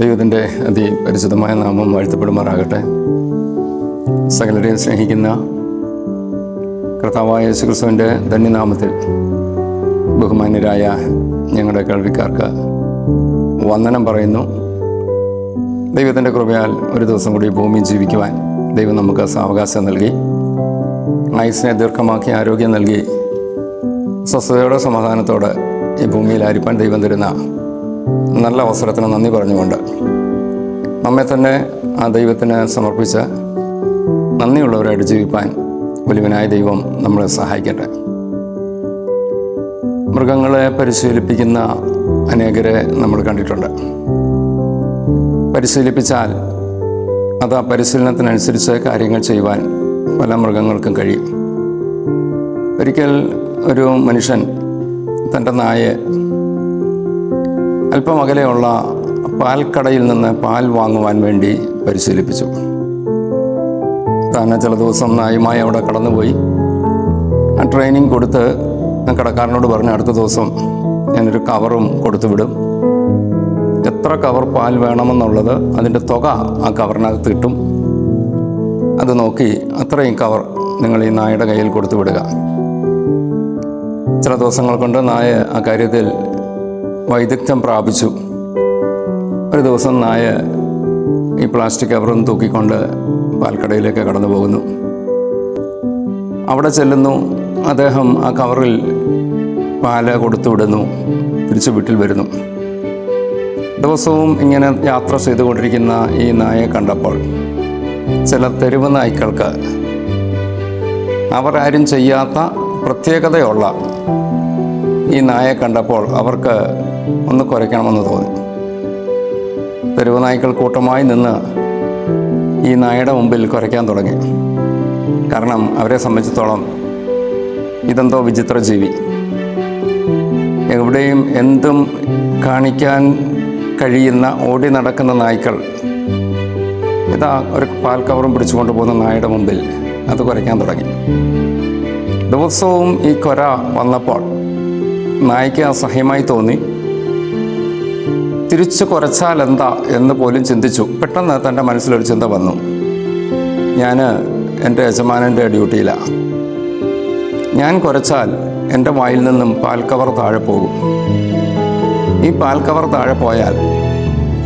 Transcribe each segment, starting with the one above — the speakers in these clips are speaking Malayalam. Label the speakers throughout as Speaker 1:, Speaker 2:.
Speaker 1: ദൈവത്തിന്റെ അതിപരിശുദ്ധമായ നാമം വാഴ്ത്തപ്പെടുമാറാകട്ടെ. സകലരെയും സ്നേഹിക്കുന്ന കർത്താവായ യേശുക്രിസ്തുവിന്റെ ധന്യനാമത്തിൽ ബഹുമാന്യരായ ഞങ്ങളുടെ കേൾവിക്കാർക്ക് വന്ദനം പറയുന്നു. ദൈവത്തിന്റെ കൃപയാൽ ഒരു ദിവസം കൂടി ഭൂമി ജീവിക്കുവാൻ ദൈവം നമുക്ക് സാവകാശം നൽകി ആയുസിനെ ദീർഘമാക്കി ആരോഗ്യം നൽകി സ്വസ്ഥതയോടെ സമാധാനത്തോടെ ഈ ഭൂമിയിൽ അരിപ്പാൻ ദൈവം തരുന്ന നല്ല അവസരത്തിന് നന്ദി പറഞ്ഞുകൊണ്ട് നമ്മെ തന്നെ ആ ദൈവത്തിന് സമർപ്പിച്ച് നന്ദിയുള്ളവരായിട്ട് ജീവിപ്പാൻ വലിയവനായ ദൈവം നമ്മളെ സഹായിക്കട്ടെ. മൃഗങ്ങളെ പരിശീലിപ്പിക്കുന്ന അനേകരെ നമ്മൾ കണ്ടിട്ടുണ്ട്. പരിശീലിപ്പിച്ചാൽ അത് ആ പരിശീലനത്തിനനുസരിച്ച് കാര്യങ്ങൾ ചെയ്യുവാൻ പല മൃഗങ്ങൾക്കും കഴിയും. ഒരിക്കൽ ഒരു മനുഷ്യൻ തന്റെ നായെ അല്പം അകലെയുള്ള പാൽക്കടയിൽ നിന്ന് പാൽ വാങ്ങുവാൻ വേണ്ടി പരിശീലിപ്പിച്ചു. താൻ ചില ദിവസം നായുമായി അവിടെ കടന്നുപോയി. ആ ട്രെയിനിങ് കൊടുത്ത് ഞാൻ കടക്കാരനോട് പറഞ്ഞു അടുത്ത ദിവസം ഞാനൊരു കവറും കൊടുത്തു വിടും. എത്ര കവർ പാൽ വേണമെന്നുള്ളത് അതിന്റെ തുക ആ കവറിനകത്ത് കിട്ടും. അത് നോക്കി അത്രയും കവർ നിങ്ങൾ ഈ നായയുടെ കയ്യിൽ കൊടുത്തു വിടുക. ചില ദിവസങ്ങൾ കൊണ്ട് നായ ആ കാര്യത്തിൽ വൈദഗ്ധ്യം പ്രാപിച്ചു. ഒരു ദിവസം നായ ഈ പ്ലാസ്റ്റിക് കവറും തൂക്കിക്കൊണ്ട് പാൽക്കടയിലേക്ക് കടന്നു പോകുന്നു. അവിടെ ചെല്ലുന്നു. അദ്ദേഹം ആ കവറിൽ പാൽ കൊടുത്തുവിടുന്നു തിരിച്ച് വീട്ടിൽ വരുന്നു. ദിവസവും ഇങ്ങനെ യാത്ര ചെയ്തുകൊണ്ടിരിക്കുന്ന ഈ നായെ കണ്ടപ്പോൾ ചില തെരുവ് നായ്ക്കൾക്ക് അവരാരും ചെയ്യാത്ത പ്രത്യേകതയുള്ള ഈ നായെ കണ്ടപ്പോൾ അവർക്ക് ഒന്ന് കുരയ്ക്കണമെന്ന് തോന്നി. തെരുവ് നായ്ക്കൾ കൂട്ടമായി നിന്ന് ഈ നായയുടെ മുമ്പിൽ കുരയ്ക്കാൻ തുടങ്ങി. കാരണം അവരെ സംബന്ധിച്ചിടത്തോളം ഇതെന്തോ വിചിത്ര ജീവി. എവിടെയും എന്തും കാണിക്കാൻ കഴിയുന്ന ഓടി നടക്കുന്ന നായ്ക്കൾ ഇതാ ഒരു പാൽ കവറും പിടിച്ചുകൊണ്ട് പോകുന്ന നായയുടെ മുമ്പിൽ അത് കുരയ്ക്കാൻ തുടങ്ങി. ദിവസവും ഈ കൊര വന്നപ്പോൾ നായ്ക്ക് അസഹ്യമായി തോന്നി. തിരിച്ചു കുറച്ചാൽ എന്താ എന്ന് പോലും ചിന്തിച്ചു. പെട്ടെന്ന് തന്റെ മനസ്സിലൊരു ചിന്ത വന്നു. ഞാൻ എന്റെ യജമാനന്റെ ഡ്യൂട്ടിയിലാണ് ഞാൻ കുറച്ചാൽ എന്റെ വായിൽ നിന്നും പാൽ കവർ താഴെ പോകും. ഈ പാൽ കവർ താഴെ പോയാൽ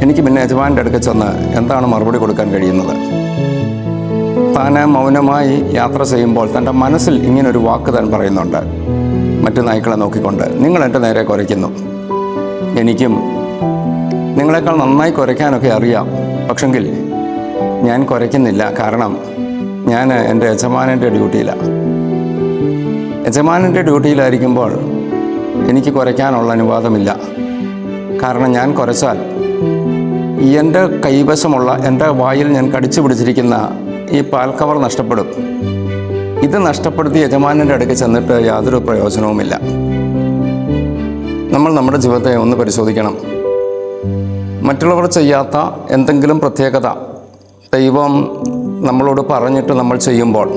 Speaker 1: എനിക്ക് പിന്നെ യജമാന്റെ അടുക്ക ചെന്ന് എന്താണ് മറുപടി കൊടുക്കാൻ കഴിയുന്നത്? താൻ മൗനമായി യാത്ര ചെയ്യുമ്പോൾ തന്റെ മനസ്സിൽ ഇങ്ങനൊരു വാക്ക് താൻ പറയുന്നുണ്ട്. മറ്റു നായ്ക്കളെ നോക്കിക്കൊണ്ട്. നിങ്ങൾ എന്റെ നേരെ കുറയ്ക്കുന്നു. എനിക്കും നിങ്ങളെക്കാൾ നന്നായി കുരയ്ക്കാനൊക്കെ അറിയാം. പക്ഷെങ്കിൽ ഞാൻ കുരയ്ക്കുന്നില്ല കാരണം ഞാൻ എന്റെ യജമാനന്റെ ഡ്യൂട്ടിയിലാണ് യജമാനന്റെ ഡ്യൂട്ടിയിലായിരിക്കുമ്പോൾ എനിക്ക് കുരയ്ക്കാനുള്ള അനുവാദമില്ല. കാരണം ഞാൻ കുരച്ചാൽ എന്റെ കൈവശമുള്ള എന്റെ വായിൽ ഞാൻ കടിച്ചു പിടിച്ചിരിക്കുന്ന ഈ പാൽ കവർ നഷ്ടപ്പെടും. ഇത് നഷ്ടപ്പെടുത്തി യജമാനന്റെ അടുക്ക് ചെന്നിട്ട് യാതൊരു പ്രയോജനവുമില്ല. നമ്മൾ നമ്മുടെ ജീവിതത്തെ ഒന്ന് പരിശോധിക്കണം. മറ്റുള്ളവർ ചെയ്യാത്ത എന്തെങ്കിലും പ്രത്യേകത ദൈവം നമ്മളോട് പറഞ്ഞിട്ട് നമ്മൾ ചെയ്യുമ്പോൾ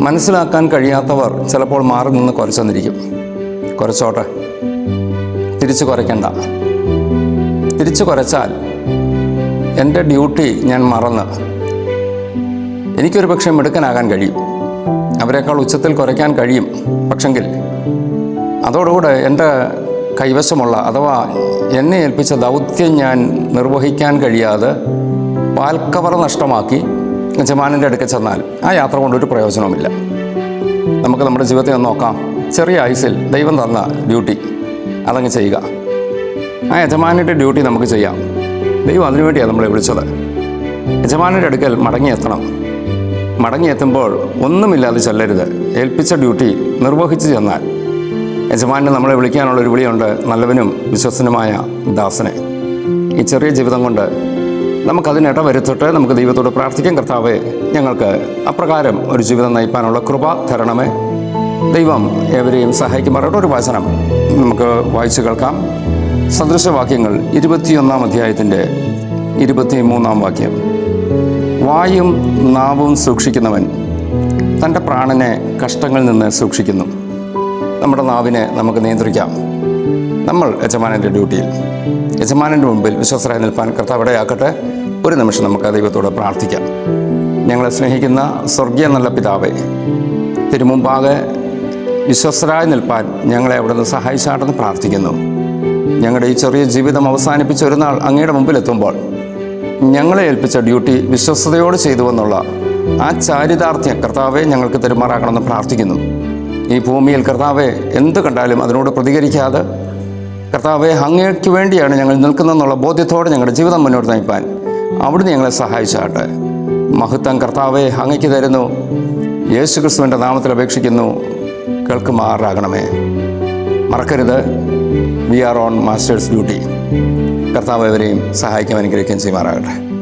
Speaker 1: മനസ്സിലാക്കാൻ കഴിയാത്തവർ ചിലപ്പോൾ മാറി നിന്ന് കുറച്ചെന്നിരിക്കും കുറച്ചോട്ടെ. തിരിച്ചു കുറയ്ക്കണ്ട. തിരിച്ചു കുറച്ചാൽ എന്റെ ഡ്യൂട്ടി ഞാൻ മറന്ന് എനിക്കൊരു പക്ഷേ മിടുക്കനാകാൻ കഴിയും. അവരെക്കാൾ ഉച്ചത്തിൽ കുറയ്ക്കാൻ കഴിയും. പക്ഷെങ്കിൽ അതോടുകൂടെ എന്റെ കൈവശമുള്ള അഥവാ എന്നെ ഏൽപ്പിച്ച ദൗത്യം ഞാൻ നിർവഹിക്കാൻ കഴിയാതെ പാൽക്കവർ നഷ്ടമാക്കി യജമാനന്റെ അടുക്കൽ ചെന്നാൽ ആ യാത്ര കൊണ്ടൊരു പ്രയോജനവുമില്ല. നമുക്ക് നമ്മുടെ ജീവിതത്തെ ഒന്ന് നോക്കാം. ചെറിയ ആയുസിൽ ദൈവം തന്ന ഡ്യൂട്ടി അതങ്ങ് ചെയ്യുക. ആ യജമാനന്റെ ഡ്യൂട്ടി നമുക്ക് ചെയ്യാം. ദൈവം അതിനുവേണ്ടിയാണ് നമ്മളെ വിളിച്ചത്. യജമാനന്റെ അടുക്കൽ മടങ്ങിയെത്തണം മടങ്ങിയെത്തുമ്പോൾ ഒന്നുമില്ലാതെ ചെല്ലരുത്. ഏൽപ്പിച്ച ഡ്യൂട്ടി നിർവഹിച്ചു ചെന്നാൽ യജമാനെ നമ്മളെ വിളിക്കാനുള്ള ഒരു വിളിയുണ്ട്. നല്ലവനും വിശ്വസനുമായ ദാസനെ. ഈ ചെറിയ ജീവിതം കൊണ്ട് നമുക്കതിനിട വരുത്തിട്ട് നമുക്ക് ദൈവത്തോട് പ്രാർത്ഥിക്കാൻ കർത്താവെ ഞങ്ങൾക്ക് അപ്രകാരം ഒരു ജീവിതം നയിപ്പാനുള്ള കൃപ തരണമേ. ദൈവം ഏവരെയും സഹായിക്കുമാറട്ടെ ഒരു വചനം നമുക്ക് വായിച്ചു കേൾക്കാം. സദൃശവാക്യങ്ങൾ ഇരുപത്തിയൊന്നാം അധ്യായത്തിന്റെ ഇരുപത്തി മൂന്നാം വാക്യം. വായും നാവും സൂക്ഷിക്കുന്നവൻ തന്റെ പ്രാണനെ കഷ്ടങ്ങളിൽ നിന്ന് സൂക്ഷിക്കുന്നു. നമ്മുടെ നാവിനെ നമുക്ക് നിയന്ത്രിക്കാം. നമ്മൾ യജമാനന്റെ ഡ്യൂട്ടിയിൽ. യജമാനന്റെ മുമ്പിൽ വിശ്വസരായി നിൽപ്പാൻ കർത്താവ് ഇടയാക്കട്ടെ ഒരു നിമിഷം നമുക്ക് ദൈവത്തോട് പ്രാർത്ഥിക്കാം. ഞങ്ങളെ സ്നേഹിക്കുന്ന സ്വർഗീയ നല്ല പിതാവേ തിരുമുമ്പാകെ വിശ്വസ്തരായി നിൽപ്പാൻ ഞങ്ങളെ അവിടുന്ന് സഹായിച്ചാട്ടെന്ന് പ്രാർത്ഥിക്കുന്നു. ഞങ്ങളുടെ ഈ ചെറിയ ജീവിതം അവസാനിപ്പിച്ച ഒരു നാൾ അങ്ങയുടെ മുമ്പിലെത്തുമ്പോൾ ഞങ്ങളെ ഏൽപ്പിച്ച ഡ്യൂട്ടി വിശ്വസ്തയോട് ചെയ്തുവെന്നുള്ള ആ ചാരിതാർത്ഥ്യം കർത്താവെ ഞങ്ങൾക്ക് തെരുമാറാക്കണമെന്ന് പ്രാർത്ഥിക്കുന്നു. ഈ ഭൂമിയിൽ കർത്താവെ എന്ത് കണ്ടാലും അതിനോട് പ്രതികരിക്കാതെ കർത്താവെ അങ്ങേക്ക് വേണ്ടിയാണ് ഞങ്ങൾ നിൽക്കുന്നതെന്നുള്ള ബോധ്യത്തോടെ ഞങ്ങളുടെ ജീവിതം മുന്നോട്ട് നയിപ്പാൻ. അവിടുന്ന് ഞങ്ങളെ സഹായിച്ചാട്ടെ. മഹത്വം കർത്താവെ അങ്ങയ്ക്ക് തരുന്നു. യേശു ക്രിസ്തുവിന്റെ നാമത്തിൽ അപേക്ഷിക്കുന്നു. കേൾക്കുമാറാകണമേ. മറക്കരുത്. We are on master's duty. കർത്താവ് ഇവരെയും സഹായിക്കാൻ അനുഗ്രഹിക്കുകയും ചെയ്യുമാറാകട്ടെ.